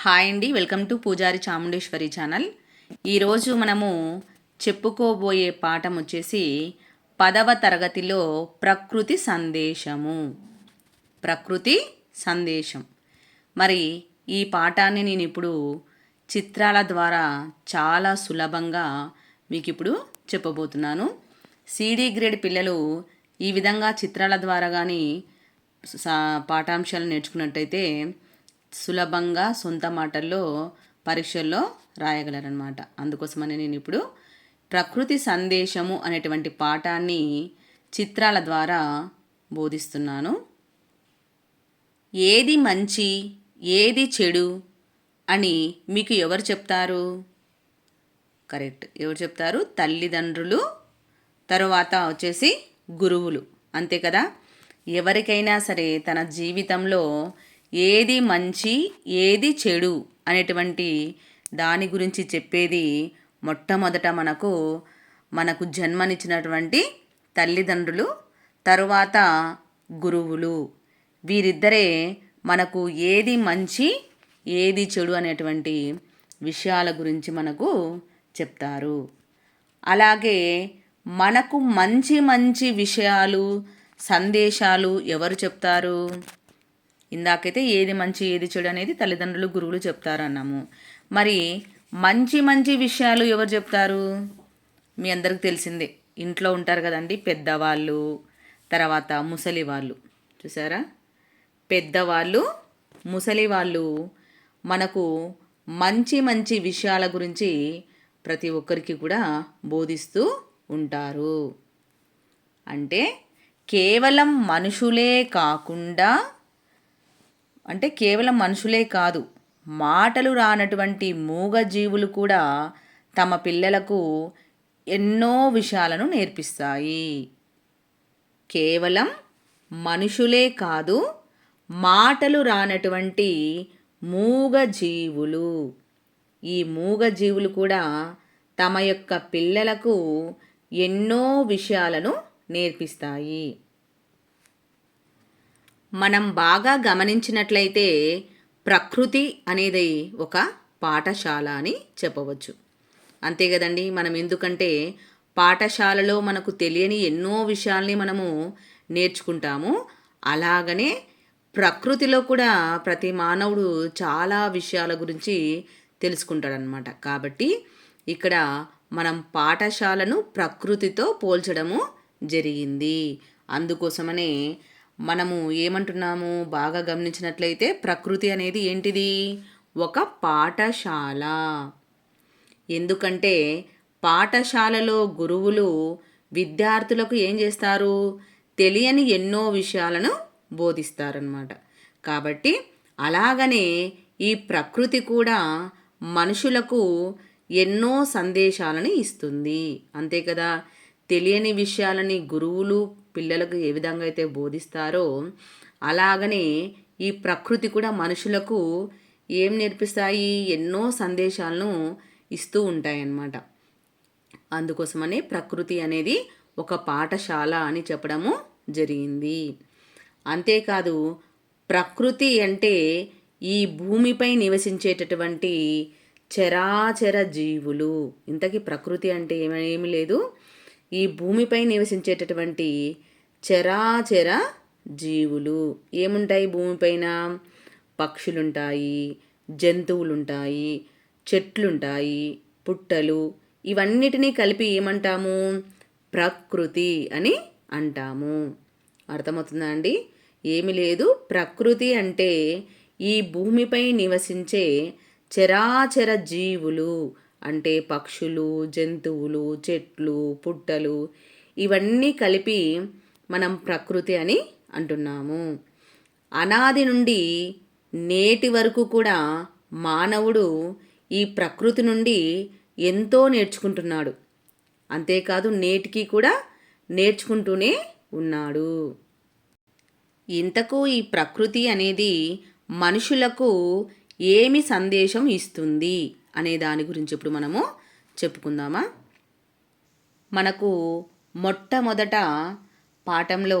Hi అండి. Welcome to పూజారి Chamundeshwari channel. ఈరోజు మనము చెప్పుకోబోయే పాఠం వచ్చేసి పదవ తరగతిలో ప్రకృతి సందేశము. ప్రకృతి సందేశం. మరి ఈ పాఠాన్ని నేను ఇప్పుడు చిత్రాల ద్వారా చాలా సులభంగా మీకు ఇప్పుడు చెప్పబోతున్నాను. సిడి గ్రేడ్ పిల్లలు ఈ విధంగా చిత్రాల ద్వారా కానీ సా- పాఠాంశాలు నేర్చుకున్నట్టయితే సులభంగా సొంత మాటల్లో పరీక్షల్లో రాయగలరనమాట అందుకోసమని నేను ఇప్పుడు ప్రకృతి సందేశము అనేటువంటి పాఠాన్ని చిత్రాల ద్వారా బోధిస్తున్నాను. ఏది మంచి ఏది చెడు అని మీకు ఎవరు చెప్తారు? కరెక్ట్. ఎవరు చెప్తారు? తల్లిదండ్రులు తరువాత వచ్చేసి గురువులు. అంతే కదా? ఎవరికైనా సరే తన జీవితంలో ఏది మంచి ఏది చెడు అనేటువంటి దాని గురించి చెప్పేది మొట్టమొదట మనకు మనకు జన్మనిచ్చినటువంటి తల్లిదండ్రులు తరువాత గురువులు. వీరిద్దరే మనకు ఏది మంచి ఏది చెడు అనేటువంటి విషయాల గురించి మనకు చెప్తారు. అలాగే మనకు మంచి మంచి విషయాలు సందేశాలు ఎవరు చెప్తారు? ఇందాకైతే ఏది మంచి ఏది చెడు అనేది తల్లిదండ్రులు గురువులు చెప్తారన్నాము. మరి మంచి మంచి విషయాలు ఎవరు చెప్తారు? మీ అందరికి తెలిసిందే. ఇంట్లో ఉంటారు కదండి పెద్దవాళ్ళు తర్వాత ముసలి వాళ్ళు. చూసారా? పెద్దవాళ్ళు ముసలి వాళ్ళు మనకు మంచి మంచి విషయాల గురించి ప్రతి ఒక్కరికి కూడా బోధిస్తూ ఉంటారు. అంటే కేవలం మనుషులే కాకుండా అంటే కేవలం మనుషులే కాదు మాటలు రానటువంటి మూగజీవులు కూడా తమ పిల్లలకు ఎన్నో విషయాలను నేర్పిస్తాయి. కేవలం మనుషులే కాదు మాటలు రానటువంటి మూగజీవులు. ఈ మూగజీవులు కూడా తమ యొక్క పిల్లలకు ఎన్నో విషయాలను నేర్పిస్తాయి. మనం బాగా గమనించినట్లయితే ప్రకృతి అనేది ఒక పాఠశాల అని చెప్పవచ్చు. అంతే కదండి మనం ఎందుకంటే పాఠశాలలో మనకు తెలియని ఎన్నో విషయాల్ని మనము నేర్చుకుంటాము. అలాగనే ప్రకృతిలో కూడా ప్రతి మానవుడు చాలా విషయాల గురించి తెలుసుకుంటాడనమాట కాబట్టి ఇక్కడ మనం పాఠశాలను ప్రకృతితో పోల్చడము జరిగింది. అందుకోసమనే మనము ఏమంటున్నాము బాగా గమనించినట్లయితే ప్రకృతి అనేది ఏంటిది? ఒక పాఠశాల. ఎందుకంటే పాఠశాలలో గురువులు విద్యార్థులకు ఏం చేస్తారు? తెలియని ఎన్నో విషయాలను బోధిస్తారనమాట కాబట్టి అలాగనే ఈ ప్రకృతి కూడా మనుషులకు ఎన్నో సందేశాలను ఇస్తుంది. అంతే కదా? తెలియని విషయాలని గురువులు పిల్లలకు ఏ విధంగా అయితే బోధిస్తారో అలాగనే ఈ ప్రకృతి కూడా మనుషులకు ఏం నేర్పిస్తాయి? ఎన్నో సందేశాలను ఇస్తూ ఉంటాయన్నమాట. అందుకోసమనే ప్రకృతి అనేది ఒక పాఠశాల అని చెప్పడము జరిగింది. అంతేకాదు ప్రకృతి అంటే ఈ భూమిపై నివసించేటటువంటి చరాచర జీవులు. ఇంతకీ ప్రకృతి అంటే ఏమీ లేదు. ఈ భూమిపై నివసించేటటువంటి చరాచర జీవులు. ఏముంటాయి భూమిపైన? పక్షులుంటాయి జంతువులుంటాయి చెట్లుంటాయి పుట్టలు. ఇవన్నిటినీ కలిపి ఏమంటాము? ప్రకృతి అని అంటాము. అర్థమవుతుందా అండి? ఏమి లేదు. ప్రకృతి అంటే ఈ భూమిపై నివసించే చరాచర జీవులు అంటే పక్షులు జంతువులు చెట్లు పుట్టలు. ఇవన్నీ కలిపి మనం ప్రకృతి అని అంటున్నాము. అనాది నుండి నేటి వరకు కూడా మానవుడు ఈ ప్రకృతి నుండి ఎంతో నేర్చుకుంటున్నాడు. అంతేకాదు నేటికి కూడా నేర్చుకుంటూనే ఉన్నాడు. ఇంతకు ఈ ప్రకృతి అనేది మనుషులకు ఏమి సందేశం ఇస్తుంది అనే దాని గురించి ఇప్పుడు మనము చెప్పుకుందామా? మనకు మొట్టమొదట పాఠంలో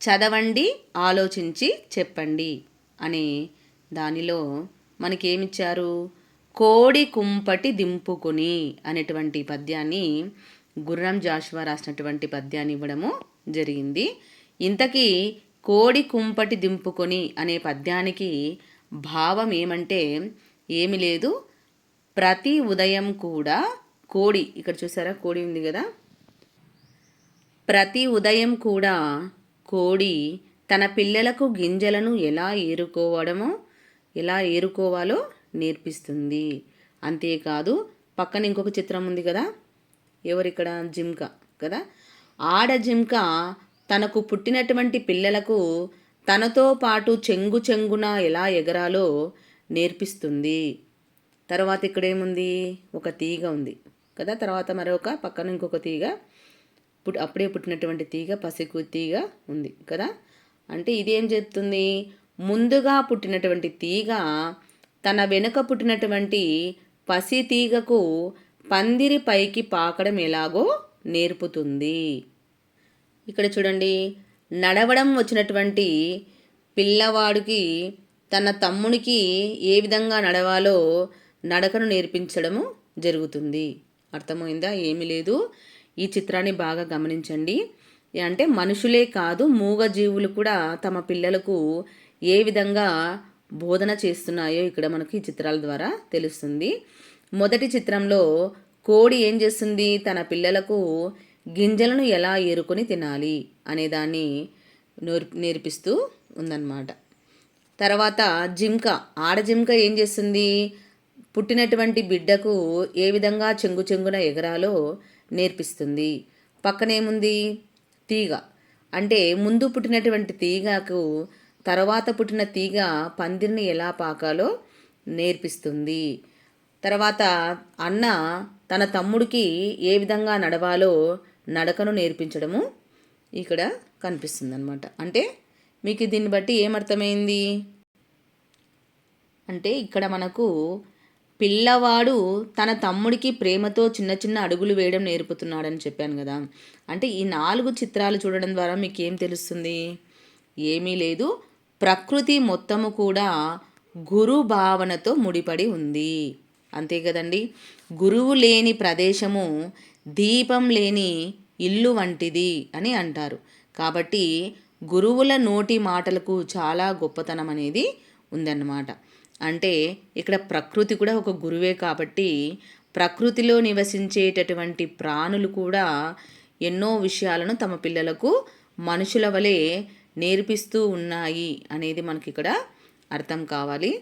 చదవండి ఆలోచించి చెప్పండి అనే దానిలో మనకేమిచ్చారు? కోడి కుంపటి దింపుకుని అనేటువంటి పద్యాన్ని గుర్రం జాషువా రాసినటువంటి పద్యాన్ని ఇవ్వడము జరిగింది. ఇంతకీ కోడి కుంపటి దింపుకొని అనే పద్యానికి భావం ఏమంటే ఏమి లేదు. ప్రతి ఉదయం కూడా కోడి ఇక్కడ చూసారా? కోడి ఉంది కదా? ప్రతి ఉదయం కూడా కోడి తన పిల్లలకు గింజలను ఎలా ఏరుకోవడమో ఎలా ఏరుకోవాలో నేర్పిస్తుంది. అంతేకాదు పక్కన ఇంకొక చిత్రం ఉంది కదా? ఎవరిక్కడ? జింక కదా? ఆడ జింక తనకు పుట్టినటువంటి పిల్లలకు తనతో పాటు చెంగు చెంగున ఎలా ఎగరాలో నేర్పిస్తుంది. తర్వాత ఇక్కడ ఏముంది ఒక తీగ ఉంది కదా? తర్వాత మరొక పక్కన ఇంకొక తీగ. పుట్ అప్పుడే పుట్టినటువంటి తీగ పసికు తీగ ఉంది కదా? అంటే ఇదేం చెప్తుంది? ముందుగా పుట్టినటువంటి తీగ తన వెనుక పుట్టినటువంటి పసి తీగకు పందిరి పైకి పాకడం ఎలాగో నేర్పుతుంది. ఇక్కడ చూడండి నడవడం వచ్చినటువంటి పిల్లవాడికి తన తమ్మునికి ఏ విధంగా నడవాలో నడకను నేర్పించడము జరుగుతుంది. అర్థమైందా? ఏమీ లేదు. ఈ చిత్రాన్ని బాగా గమనించండి. అంటే మనుషులే కాదు మూగజీవులు కూడా తమ పిల్లలకు ఏ విధంగా బోధన చేస్తున్నాయో ఇక్కడ మనకి ఈ చిత్రాల ద్వారా తెలుస్తుంది. మొదటి చిత్రంలో కోడి ఏం చేస్తుంది? తన పిల్లలకు గింజలను ఎలా ఏరుకొని తినాలి అనేదాన్ని నేర్పిస్తూ ఉందన్నమాట. తర్వాత జింక ఆడ జింక ఏం చేస్తుంది? పుట్టినటువంటి బిడ్డకు ఏ విధంగా చెంగు చెంగున ఎగరాలో నేర్పిస్తుంది. పక్కనేముంది? తీగ. అంటే ముందు పుట్టినటువంటి తీగకు తర్వాత పుట్టిన తీగ పందిరిని ఎలా పాకాలో నేర్పిస్తుంది. తర్వాత అన్న తన తమ్ముడికి ఏ విధంగా నడవాలో నడకను నేర్పించడము ఇక్కడ కనిపిస్తుంది అనమాట అంటే మీకు దీన్ని బట్టి ఏమర్థమైంది? అంటే ఇక్కడ మనకు పిల్లవాడు తన తమ్ముడికి ప్రేమతో చిన్న చిన్న అడుగులు వేయడం నేర్పుతున్నాడని చెప్పాను కదా. అంటే ఈ నాలుగు చిత్రాలు చూడడం ద్వారా మీకు ఏం తెలుస్తుంది? ఏమీ లేదు. ప్రకృతి మొత్తము కూడా గురు భావనతో ముడిపడి ఉంది. అంతే కదండి? గురువు లేని ప్రదేశము దీపం లేని ఇల్లు వంటిది అని అంటారు. కాబట్టి గురువుల నోటి మాటలకు చాలా గొప్పతనం అనేది ఉందన్నమాట. అంటే ఇక్కడ ప్రకృతి కూడా ఒక గురువే కాబట్టి ప్రకృతిలో నివసించేటటువంటి ప్రాణులు కూడా ఎన్నో విషయాలను తమ పిల్లలకు మనుషుల వలె నేర్పిస్తూ ఉన్నాయి అనేది మనకి ఇక్కడ అర్థం కావాలి.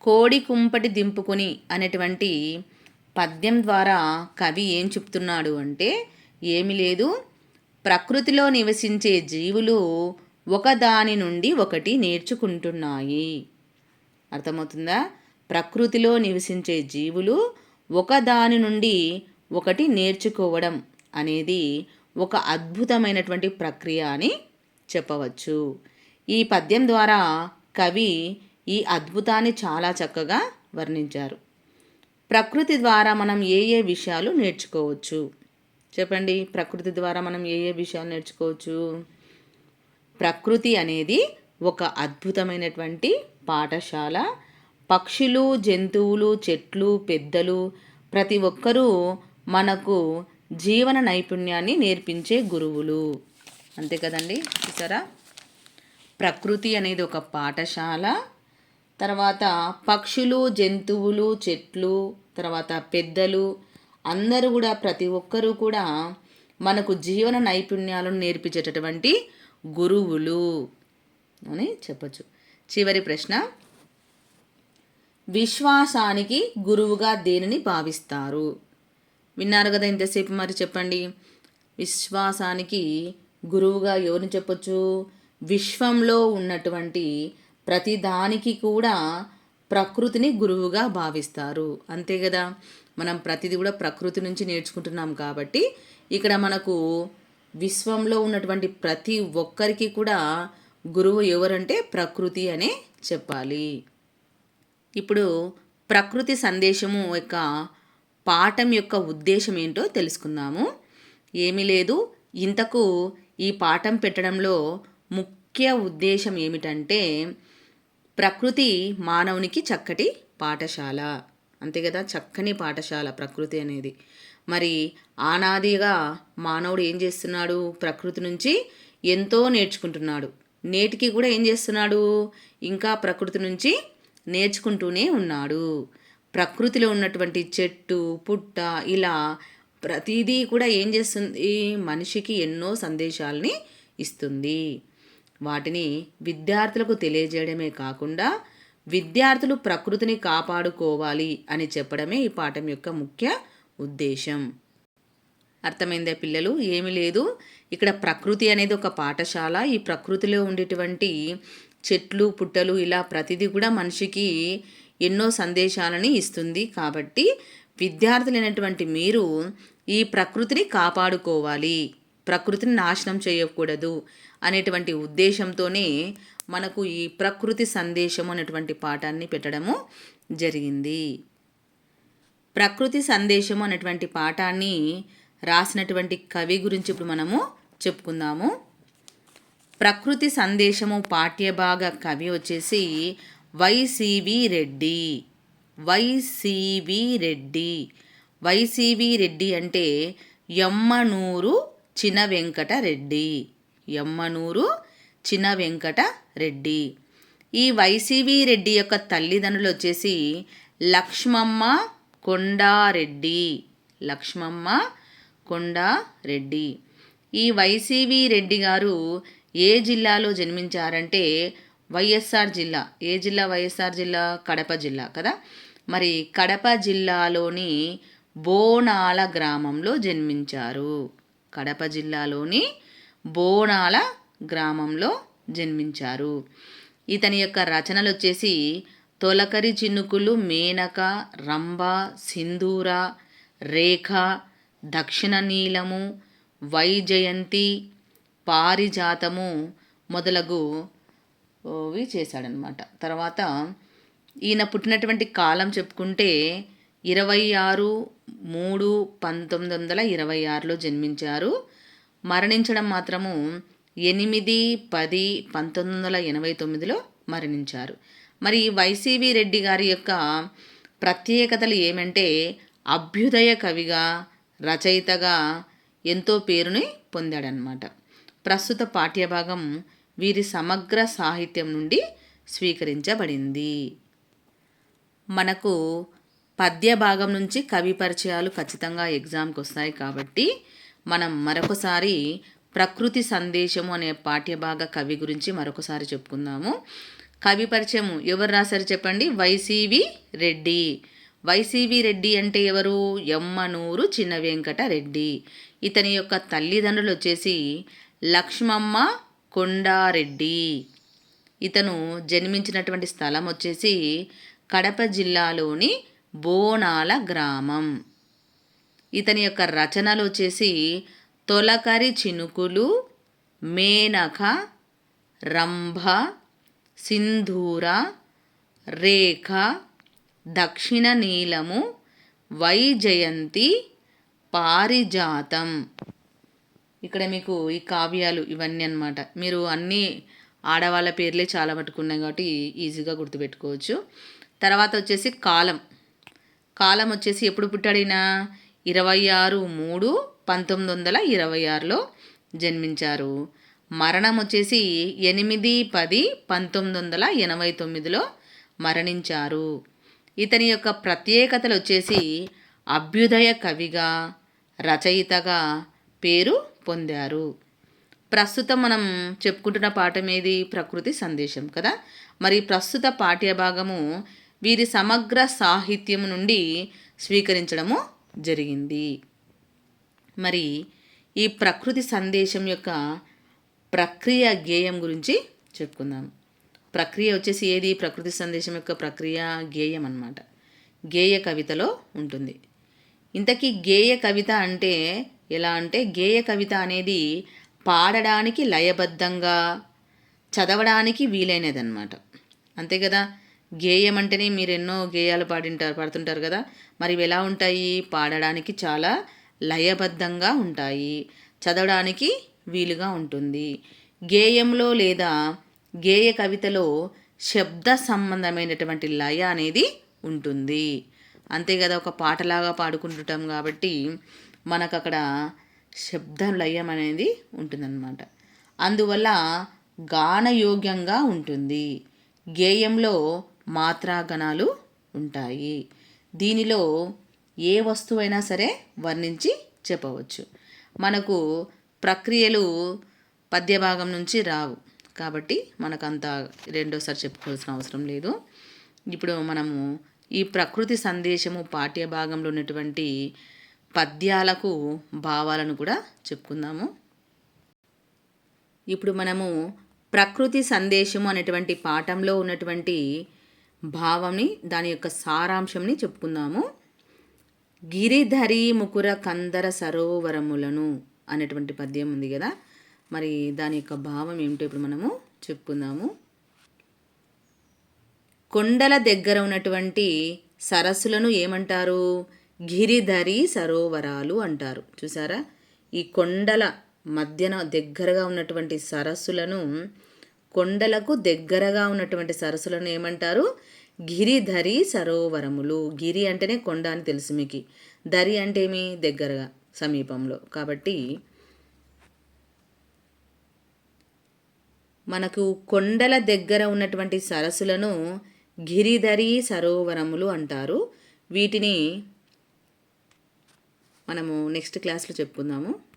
కోడి కుంపటి దింపుకొని అనేటువంటి పద్యం ద్వారా కవి ఏం చెప్తున్నాడు అంటే ఏమి లేదు. ప్రకృతిలో నివసించే జీవులు ఒకదాని నుండి ఒకటి నేర్చుకుంటున్నాయి. అర్థమవుతుందా? ప్రకృతిలో నివసించే జీవులు ఒకదాని నుండి ఒకటి నేర్చుకోవడం అనేది ఒక అద్భుతమైనటువంటి ప్రక్రియ అని చెప్పవచ్చు. ఈ పద్యం ద్వారా కవి ఈ అద్భుతాన్ని చాలా చక్కగా వర్ణించారు. ప్రకృతి ద్వారా మనం ఏ ఏ విషయాలు నేర్చుకోవచ్చు? చెప్పండి ప్రకృతి ద్వారా మనం ఏ ఏ విషయాలు నేర్చుకోవచ్చు? ప్రకృతి అనేది ఒక అద్భుతమైనటువంటి పాఠశాల. పక్షులు జంతువులు చెట్లు పెద్దలు ప్రతి ఒక్కరూ మనకు జీవన నైపుణ్యాన్ని నేర్పించే గురువులు. అంతే కదండి? చూసారా? ప్రకృతి అనేది ఒక పాఠశాల. తర్వాత పక్షులు జంతువులు చెట్లు తర్వాత పెద్దలు అందరూ కూడా ప్రతి ఒక్కరూ కూడా మనకు జీవన నైపుణ్యాలను నేర్పించేటటువంటి గురువులు అని చెప్పచ్చు. చివరి ప్రశ్న. విశ్వాసానికి గురువుగా దేనిని భావిస్తారు? విన్నారు కదా ఇంతసేపు మరి చెప్పండి. విశ్వాసానికి గురువుగా ఎవరిని చెప్పొచ్చు? విశ్వంలో ఉన్నటువంటి ప్రతి దానికి కూడా ప్రకృతిని గురువుగా భావిస్తారు. అంతే కదా? మనం ప్రతిదీ కూడా ప్రకృతి నుంచి నేర్చుకుంటున్నాం కాబట్టి ఇక్కడ మనకు విశ్వంలో ఉన్నటువంటి ప్రతి ఒక్కరికి కూడా గురువు ఎవరంటే ప్రకృతి అనే చెప్పాలి. ఇప్పుడు ప్రకృతి సందేశము యొక్క పాఠం యొక్క ఉద్దేశం ఏంటో తెలుసుకుందాము. ఏమీ లేదు. ఇంతకు ఈ పాఠం పెట్టడంలో ముఖ్య ఉద్దేశం ఏమిటంటే ప్రకృతి మానవునికి చక్కటి పాఠశాల. అంతే కదా? చక్కని పాఠశాల ప్రకృతి అనేది. మరి ఆనాదిగా మానవుడు ఏం చేస్తున్నాడు? ప్రకృతి నుంచి ఎంతో నేర్చుకుంటున్నాడు. నేటికి కూడా ఏం చేస్తున్నాడు? ఇంకా ప్రకృతి నుంచి నేర్చుకుంటూనే ఉన్నాడు. ప్రకృతిలో ఉన్నటువంటి చెట్టు పుట్ట ఇలా ప్రతిదీ కూడా ఏం చేస్తుంది? మనిషికి ఎన్నో సందేశాలని ఇస్తుంది. వాటిని విద్యార్థులకు తెలియజేయడమే కాకుండా విద్యార్థులు ప్రకృతిని కాపాడుకోవాలి అని చెప్పడమే ఈ పాఠం యొక్క ముఖ్య ఉద్దేశం. అర్థమైందే పిల్లలు? ఏమి లేదు. ఇక్కడ ప్రకృతి అనేది ఒక పాఠశాల. ఈ ప్రకృతిలో ఉండేటువంటి చెట్లు పుట్టలు ఇలా ప్రతిదీ కూడా మనిషికి ఎన్నో సందేశాలని ఇస్తుంది. కాబట్టి విద్యార్థులైనటువంటి మీరు ఈ ప్రకృతిని కాపాడుకోవాలి. ప్రకృతిని నాశనం చేయకూడదు అనేటువంటి ఉద్దేశంతోనే మనకు ఈ ప్రకృతి సందేశం అనేటువంటి పాఠాన్ని పెట్టడము జరిగింది. ప్రకృతి సందేశం అనేటువంటి పాఠాన్ని రాసినటువంటి కవి గురించి ఇప్పుడు మనము చెప్పుకుందాము. ప్రకృతి సందేశము పాఠ్యభాగ కవి వచ్చేసి వైసివి రెడ్డి. వైసివి రెడ్డి. వైసివి రెడ్డి అంటే యమ్మనూరు చిన వెంకట రెడ్డి. యమ్మనూరు చిన వెంకట రెడ్డి. ఈ వైసీవీ రెడ్డి యొక్క తల్లిదండ్రులు వచ్చేసి లక్ష్మమ్మ కొండారెడ్డి. లక్ష్మమ్మ కొండారెడ్డి ఈ వైసీవి రెడ్డి గారు ఏ జిల్లాలో జన్మించారంటే వైఎస్ఆర్ జిల్లా. ఏ జిల్లా? వైఎస్ఆర్ జిల్లా? కడప జిల్లా కదా? మరి కడప జిల్లాలోని బోనాల గ్రామంలో జన్మించారు. కడప జిల్లాలోని బోనాల గ్రామంలో జన్మించారు. ఇతని యొక్క రచనలు వచ్చేసి తొలకరి చినుకులు మేనక రంభ సింధూర రేఖ దక్షిణ నీలము వైజయంతి పారిజాతము మొదలగు చేశాడనమాట తర్వాత ఈయన పుట్టినటువంటి కాలం చెప్పుకుంటే ఇరవై ఆరు మూడు పంతొమ్మిది వందల ఇరవై ఆరులో జన్మించారు. మరణించడం మాత్రము ఎనిమిది పది పంతొమ్మిది వందల ఎనభై తొమ్మిదిలో మరణించారు. మరి వైసీవి రెడ్డి గారి యొక్క ప్రత్యేకతలు ఏమంటే అభ్యుదయ కవిగా రచయితగా ఎంతో పేరుని పొందాడనమాట ప్రస్తుత పాఠ్యభాగం వీరి సమగ్ర సాహిత్యం నుండి స్వీకరించబడింది. మనకు పద్య భాగం నుంచి కవి పరిచయాలు ఖచ్చితంగా ఎగ్జామ్కి వస్తాయి కాబట్టి మనం మరొకసారి ప్రకృతి సందేశము అనే పాఠ్యభాగ కవి గురించి మరొకసారి చెప్పుకుందాము. కవి పరిచయం ఎవరు రాశారు చెప్పండి? వైసీవి రెడ్డి. వైసీవి రెడ్డి అంటే ఎవరు? ఎమ్మనూరు చిన్న వెంకట రెడ్డి ఇతని యొక్క తల్లిదండ్రులు వచ్చేసి లక్ష్మమ్మ కొండారెడ్డి. ఇతను జన్మించినటువంటి స్థలం వచ్చేసి కడప జిల్లాలోని బోనాల గ్రామం. ఇతని యొక్క రచనలు వచ్చేసి తొలకరి చినుకులు మేనక రంభ సింధూర రేఖ దక్షిణ నీలము వైజయంతి పారిజాతం. ఇక్కడ మీకు ఈ కావ్యాలు ఇవన్నీ అనమాట మీరు అన్నీ ఆడవాళ్ళ పేర్లే చాలా పట్టుకున్నాయి కాబట్టి ఈజీగా గుర్తుపెట్టుకోవచ్చు. తర్వాత వచ్చేసి కాలం. కాలం వచ్చేసి ఎప్పుడు పుట్టాడినా ఇరవై ఆరు మూడు పంతొమ్మిది వందల ఇరవై ఆరులో జన్మించారు. మరణం వచ్చేసి ఎనిమిది పది పంతొమ్మిది వందల ఎనభై తొమ్మిదిలో మరణించారు. ఇతని యొక్క ప్రత్యేకతలు వచ్చేసి అభ్యుదయ కవిగా రచయితగా పేరు పొందారు. ప్రస్తుతం మనం చెప్పుకుంటున్న పాఠం ఏది? ప్రకృతి సందేశం కదా? మరి ప్రస్తుత పాఠ్యభాగము వీరి సమగ్ర సాహిత్యం నుండి స్వీకరించడము జరిగింది. మరి ఈ ప్రకృతి సందేశం యొక్క ప్రక్రియ గేయం గురించి చెప్పుకుందాం. ప్రక్రియ వచ్చేసి ఏది? ప్రకృతి సందేశం యొక్క ప్రక్రియ గేయం అన్నమాట. గేయ కవితలో ఉంటుంది. ఇంతకీ గేయ కవిత అంటే ఎలా అంటే గేయ కవిత అనేది పాడడానికి లయబద్ధంగా చదవడానికి వీలైనదన్నమాట. అంతే కదా? గేయం అంటేనే మీరు ఎన్నో గేయాలు పాడింటారు పాడుతుంటారు కదా? మరి ఇవి ఎలా ఉంటాయి? పాడడానికి చాలా లయబద్ధంగా ఉంటాయి. చదవడానికి వీలుగా ఉంటుంది. గేయంలో లేదా గేయ కవితలో శబ్ద సంబంధమైనటువంటి లయ అనేది ఉంటుంది. అంతే కదా ఒక పాటలాగా పాడుకుంటుంటాం కాబట్టి మనకు అక్కడ శబ్ద లయం అనేది ఉంటుందన్నమాట. అందువల్ల గానయోగ్యంగా ఉంటుంది. గేయంలో మాత్రాగణాలు ఉంటాయి. దీనిలో ఏ వస్తువైనా సరే వర్ణించి చెప్పవచ్చు. మనకు ప్రక్రియలు పద్యభాగం నుంచి రావు. కాబట్టి మనకు అంత రెండోసారి చెప్పుకోవాల్సిన అవసరం లేదు. ఇప్పుడు మనము ఈ ప్రకృతి సందేశము పాఠ్య భాగంలో ఉన్నటువంటి పద్యాలకు భావాలను కూడా చెప్పుకుందాము. ఇప్పుడు మనము ప్రకృతి సందేశము అనేటువంటి పాఠంలో ఉన్నటువంటి భావంని దాని యొక్క సారాంశంని చెప్పుకుందాము. గిరిధరి ముకుర కందర సరోవరములను అనేటువంటి పద్యం ఉంది కదా. మరి దాని యొక్క భావం ఏమిటో ఇప్పుడు మనము చెప్పుకుందాము. కొండల దగ్గర ఉన్నటువంటి సరస్సులను ఏమంటారు? గిరిధరి సరోవరాలు అంటారు. చూసారా? ఈ కొండల మధ్యన దగ్గరగా ఉన్నటువంటి సరస్సులను కొండలకు దగ్గరగా ఉన్నటువంటి సరస్సులను ఏమంటారు? గిరిధరి సరోవరములు. గిరి అంటేనే కొండ అని తెలుసు మీకు. దరి అంటే ఏమి? దగ్గరగా సమీపంలో. కాబట్టి మనకు కొండల దగ్గర ఉన్నటువంటి సరస్సులను గిరిధరి సరోవరములు అంటారు. వీటిని మనము నెక్స్ట్ క్లాస్లో చెప్పుకుందాము.